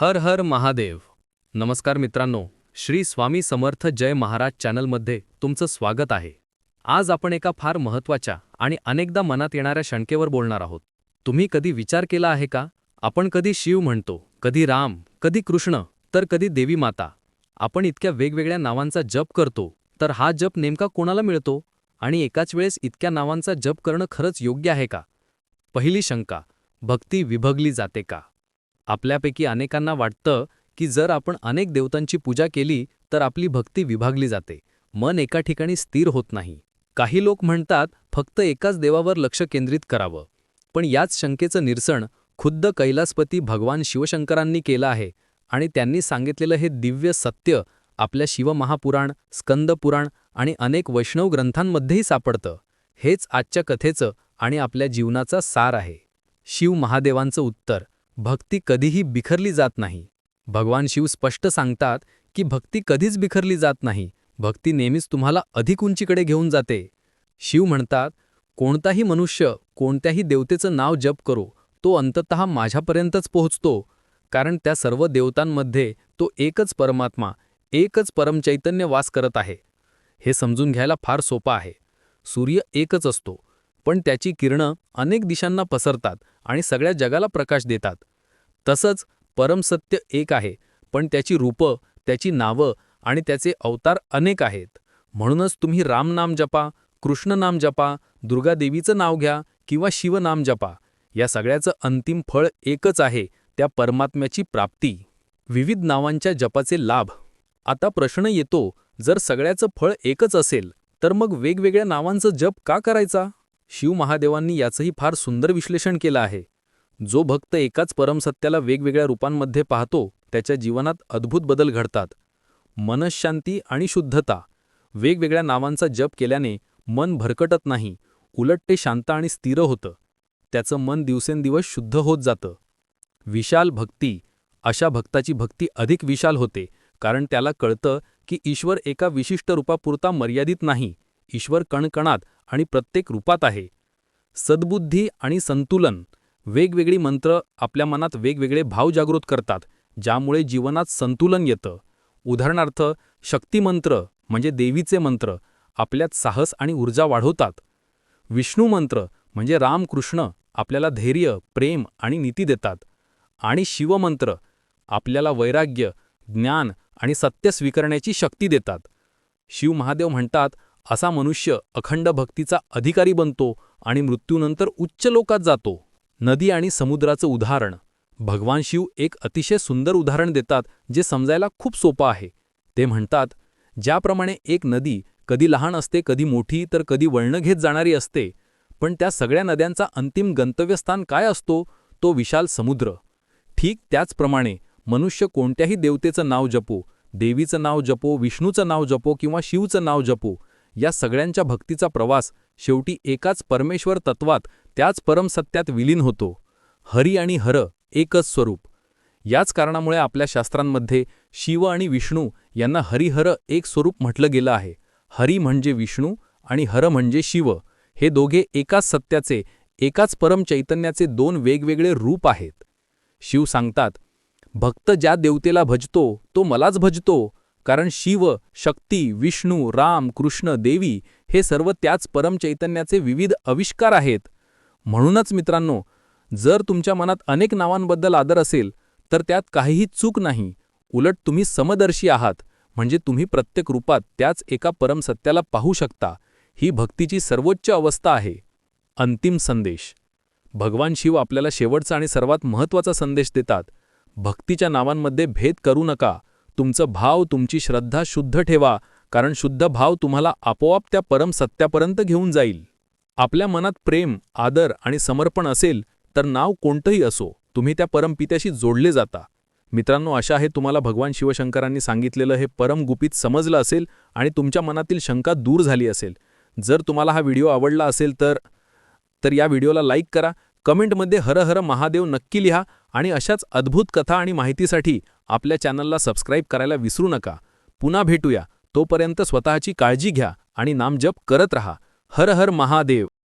हर हर महादेव. नमस्कार मित्रांनो श्री स्वामी समर्थ जय महाराज चॅनलमध्ये तुमचं स्वागत आहे. आज आपण एका फार महत्त्वाच्या आणि अनेकदा मनात येणाऱ्या शंकेवर बोलणार आहोत. तुम्ही कधी विचार केला आहे का? आपण कधी शिव म्हणतो कधी राम कधी कृष्ण तर कधी देवी माता. आपण इतक्या वेगवेगळ्या नावांचा जप करतो तर हा जप नेमका कोणाला मिळतो? आणि एकाच वेळेस इतक्या नावांचा जप करणं खरंच योग्य आहे का? पहिली शंका भक्ती विभगली जाते का? आपल्यापैकी अनेकांना वाटतं की जर आपण अनेक देवतांची पूजा केली तर आपली भक्ती विभागली जाते. मन एका ठिकाणी स्थिर होत नाही. काही लोक म्हणतात फक्त एकाच देवावर लक्ष केंद्रित करावं. पण याच शंकेचं निरसण खुद्द कैलासपती भगवान शिवशंकरांनी केलं आहे आणि त्यांनी सांगितलेलं हे दिव्य सत्य आपल्या शिवमहापुराण स्कंदपुराण आणि अनेक वैष्णव ग्रंथांमध्येही सापडतं. हेच आजच्या कथेचं आणि आपल्या जीवनाचा सार आहे. शिव महादेवांचं उत्तर. भक्ती कधीही बिखरली जात नाही. भगवान शिव स्पष्ट सांगतात की भक्ती कधीच बिखरली जात नाही. भक्ती नेहमीच तुम्हाला अधिक उंचीकडे घेऊन जाते. शिव म्हणतात कोणताही मनुष्य कोणत्याही देवतेचं नाव जप करो तो अंततः माझ्यापर्यंतच पोहोचतो. कारण त्या सर्व देवतांमध्ये तो एकच परमात्मा एकच परमचैतन्य वास करत आहे. हे समजून घ्यायला फार सोपं आहे. सूर्य एकच असतो पण त्याची किरणं अनेक दिशांना पसरतात आणि सगळ्या जगाला प्रकाश देतात. तसंच परमसत्य एक आहे पण त्याची रूपं त्याची नावं आणि त्याचे अवतार अनेक आहेत. म्हणूनच तुम्ही राम नाम जपा कृष्ण नाम जपा दुर्गादेवीचं नाव घ्या किंवा शिवनाम जपा. या सगळ्याचं अंतिम फळ एकच आहे त्या परमात्म्याची प्राप्ती. विविध नावांच्या जपाचे लाभ. आता प्रश्न येतो जर सगळ्याचं फळ एकच असेल तर मग वेगवेगळ्या नावांचं जप का करायचा? शिव महादेवांनी याचंही फार सुंदर विश्लेषण केलं आहे. जो भक्त एकाच परमसत्याला वेगवेगळ्या रूपांमध्ये पाहतो त्याच्या जीवनात अद्भुत बदल घडतात. मनशांती आणि शुद्धता. वेगवेगळ्या नावांचा जप केल्याने मन भरकटत नाही उलट ते शांत आणि स्थिर होतं. त्याचं मन दिवसेंदिवस शुद्ध होत जातं. विशाल भक्ती. अशा भक्ताची भक्ती अधिक विशाल होते कारण त्याला कळतं की ईश्वर एका विशिष्ट रूपापुरता मर्यादित नाही. ईश्वर कणकणात आणि प्रत्येक रूपात आहे. सद्बुद्धी आणि संतुलन. वेगवेगळी मंत्र आपल्या मनात वेगवेगळे भाव जागृत करतात ज्यामुळे जीवनात संतुलन येतं. उदाहरणार्थ शक्तिमंत्र म्हणजे देवीचे मंत्र आपल्यात साहस आणि ऊर्जा वाढवतात. विष्णू मंत्र म्हणजे रामकृष्ण आपल्याला धैर्य प्रेम आणि नीती देतात. आणि शिवमंत्र आपल्याला वैराग्य ज्ञान आणि सत्य स्वीकारण्याची शक्ती देतात. शिव महादेव म्हणतात असा मनुष्य अखंड भक्तीचा अधिकारी बनतो आणि मृत्यूनंतर उच्च लोकात जातो. नदी आणि समुद्राचं उदाहरण. भगवान शिव एक अतिशय सुंदर उदाहरण देतात जे समजायला खूप सोपं आहे. ते म्हणतात ज्याप्रमाणे एक नदी कधी लहान असते कधी मोठी तर कधी वळणं घेत जाणारी असते पण त्या सगळ्या नद्यांचा अंतिम गंतव्यस्थान काय असतो? तो विशाल समुद्र. ठीक त्याचप्रमाणे मनुष्य कोणत्याही देवतेचं नाव जपो देवीचं नाव जपो विष्णूचं नाव जपो किंवा शिवचं नाव जपो या सगळ्यांच्या भक्तीचा प्रवास शेवटी एकाच परमेश्वर तत्वात त्याच परमसत्यात विलीन होतो. हरी आणि हर एकच स्वरूप. याच कारणामुळे आपल्या शास्त्रांमध्ये शिव आणि विष्णू यांना हरिहर एक स्वरूप म्हटलं गेलं आहे. हरी म्हणजे विष्णू आणि हर म्हणजे शिव. हे दोघे एकाच सत्याचे एकाच परमचैतन्याचे दोन वेगवेगळे रूप आहेत. शिव सांगतात भक्त ज्या देवतेला भजतो तो मलाच भजतो. कारण शिव शक्ती विष्णू राम कृष्ण देवी हे सर्व त्याच परमचैतन्याचे विविध आविष्कार आहेत. म्हणूनच मित्रांनो जर तुमच्या मनात अनेक नावांबद्दल आदर असेल तर त्यात काहीही चूक नाही. उलट तुम्ही समदर्शी आहात म्हणजे तुम्ही प्रत्येक रूपात त्याच एका परमसत्याला पाहू शकता. ही भक्तीची सर्वोच्च अवस्था आहे. अंतिम संदेश. भगवान शिव आपल्याला शेवटचा आणि सर्वात महत्त्वाचा संदेश देतात. भक्तीच्या नावांमध्ये भेद करू नका. तुमचं भाव तुमची श्रद्धा शुद्ध ठेवा कारण शुद्ध भाव तुम्हाला आपोआप त्या परम सत्यापर्यंत घेऊन जाईल. आपल्या मनात प्रेम आदर आणि समर्पण असेल तर नाव कोणतंही असो तुम्ही त्या परमपित्याशी जोडले जाता. मित्रांनो अशा आहे तुम्हाला भगवान शिवशंकरांनी सांगितलेलं हे परम गुपित समजलं असेल आणि तुमच्या मनातील शंका दूर झाली असेल. जर तुम्हाला हा व्हिडिओ आवडला असेल तर तर या व्हिडिओला लाईक करा कमेंटमध्ये हर हर महादेव नक्की लिहा आणि अशाच अद्भुत कथा आणि माहितीसाठी आपल्या चॅनलला सबस्क्राईब करायला विसरू नका. पुन्हा भेटूया. तोपर्यंत स्वतःची काळजी घ्या आणि नामजप करत रहा. हर हर महादेव